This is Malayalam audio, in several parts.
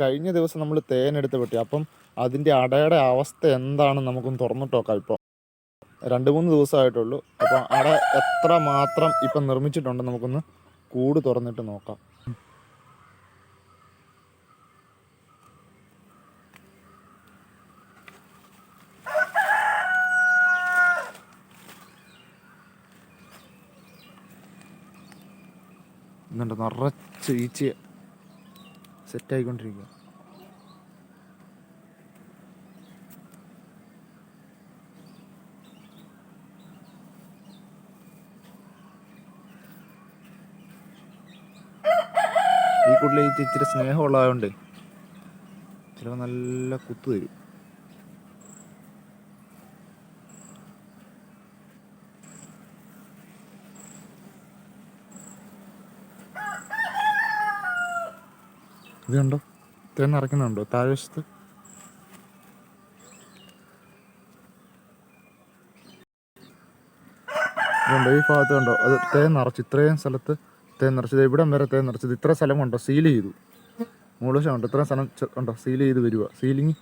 കഴിഞ്ഞ ദിവസം നമ്മൾ തേനെടുത്ത് വെട്ടി. അപ്പം അതിന്റെ അടയുടെ അവസ്ഥ എന്താണെന്ന് നമുക്കൊന്ന് തുറന്നിട്ട് നോക്കാം ഇപ്പോൾ. രണ്ട് മൂന്ന് ദിവസമായിട്ടുള്ളൂ. അപ്പോൾ അട എത്ര മാത്രം ഇപ്പം നിർമ്മിച്ചിട്ടുണ്ട് നമുക്കൊന്ന് കൂട് തുറന്നിട്ട് നോക്കാം. എന്നുണ്ട് നിറച്ച് ഈച്ച സെറ്റായിക്കൊണ്ടിരിക്കുക. ഈ കൂട്ടിൽ ഈ ഇച്ചിരി സ്നേഹമുള്ളതുകൊണ്ട് ചിലപ്പോൾ നല്ല കുത്തു തരും. ഇത് കണ്ടോ തേൻ നിറയ്ക്കുന്നുണ്ടോ? താഴെ വശത്ത് ഇതുണ്ടോ? ഈ ഭാഗത്ത് കണ്ടോ? അത് തേൻ നിറച്ച് ഇത്രയും സ്ഥലത്ത് തേൻ നിറച്ചത് ഇവിടം വരെ തേൻ നിറച്ചത് ഇത്ര സ്ഥലം കൊണ്ടോ? സീൽ ചെയ്തു. മൂളശം കണ്ടോ? ഇത്രയും സ്ഥലം ഉണ്ടോ സീൽ ചെയ്ത് വരിക. സീലിങ്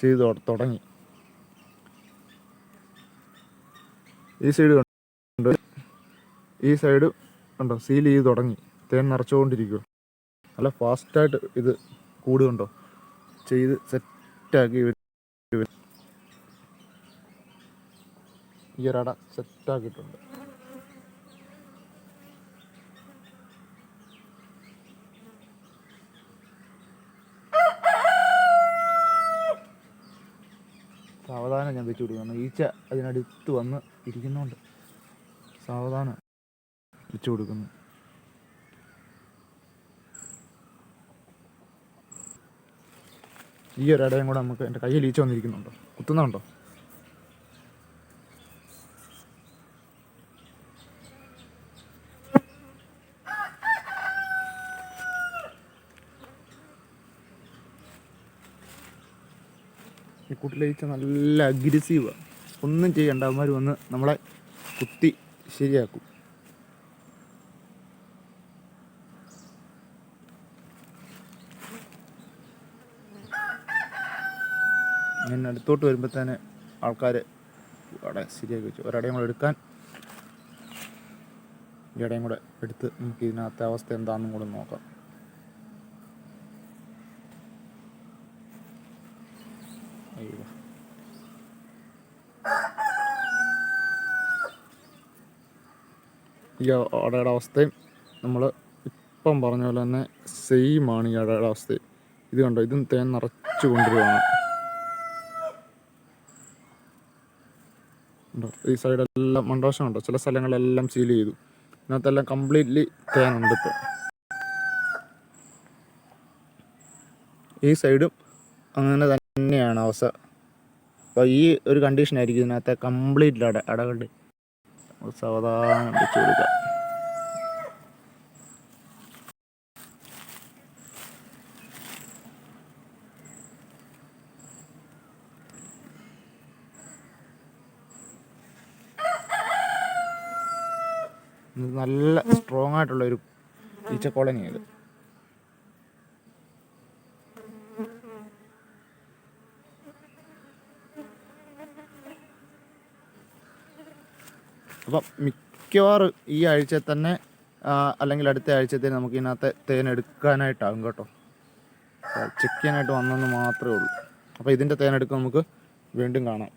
ചെയ്ത് തുടങ്ങി. ഈ സൈഡ് കണ്ടോ? ഈ സൈഡ് കണ്ടോ? സീൽ ചെയ്ത് തുടങ്ങി. തേൻ നിറച്ചുകൊണ്ടിരിക്കുക. നല്ല ഫാസ്റ്റായിട്ട് ഇത് കൂടുന്നുണ്ടോ? ചെയ്ത് സെറ്റാക്കി ഈ ഒരട സെറ്റാക്കിയിട്ടുണ്ട്. സാവധാനം ഞാൻ വെച്ചു കൊടുക്കുന്നു. ഈച്ച അതിനടുത്ത് വന്ന് ഇരിക്കുന്നുണ്ട്. സാവധാനം വെച്ചു കൊടുക്കുന്നു. ഈ ഒരു ഇടയും കൂടെ നമുക്ക് എന്റെ കയ്യിൽ ഈച്ച വന്നിരിക്കുന്നുണ്ടോ? കുത്തുന്നുണ്ടോ? ഈ കുട്ടിലെ ഈച്ച നല്ല അഗ്രസീവാണ് ഒന്നും ചെയ്യണ്ട. അവന്മാർ വന്ന് നമ്മളെ കുത്തി ശരിയാക്കും. ഞാൻ അടുത്തോട്ട് വരുമ്പോൾ തന്നെ ആൾക്കാർ അവിടെ ശരിയാക്കി വെച്ചു. ഒരടയും കൂടെ എടുക്കാൻ ഈ ഇടയും കൂടെ എടുത്ത് നമുക്ക് ഇതിനകത്തെ അവസ്ഥ എന്താണെന്നും കൂടെ നോക്കാം. അയ്യോ. ഈ അടയുടെ അവസ്ഥയും നമ്മൾ ഇപ്പം പറഞ്ഞ പോലെ തന്നെ സെയിം ആണ് ഈ അടയുടെ അവസ്ഥയും. ഇത് കണ്ടോ? ഇതും തേൻ നിറച്ചു കൊണ്ടുവരികയാണ് ഉണ്ടോ. ഈ സൈഡെല്ലാം മണ്ടവശം ഉണ്ടോ ചില സ്ഥലങ്ങളെല്ലാം സീൽ ചെയ്തു. ഇതിനകത്തെല്ലാം കംപ്ലീറ്റ്ലി തേനുണ്ട് ഇപ്പോൾ ഈ സൈഡും അങ്ങനെ തന്നെയാണ് അവസ്ഥ. അപ്പോൾ ഈ ഒരു കണ്ടീഷനായിരിക്കും ഇതിനകത്തെ കംപ്ലീറ്റ് അട അടകളുടെ സാവധാനം വെച്ച് കൊടുക്കുക. നല്ല സ്ട്രോങ് ആയിട്ടുള്ള ഒരു ഈച്ച കോളനി ഇത് അപ്പം മിക്കവാറും ഈ ആഴ്ച തന്നെ അല്ലെങ്കിൽ അടുത്ത ആഴ്ചത്തേന് നമുക്ക് ഇതിനകത്ത് തേൻ എടുക്കാനായിട്ടാകും കേട്ടോ. ചെക്ക് ചെയ്യാനായിട്ട് വന്നെന്ന് മാത്രമേ ഉള്ളൂ. അപ്പോൾ ഇതിന്റെ തേനെടുക്കാൻ നമുക്ക് വീണ്ടും കാണാം.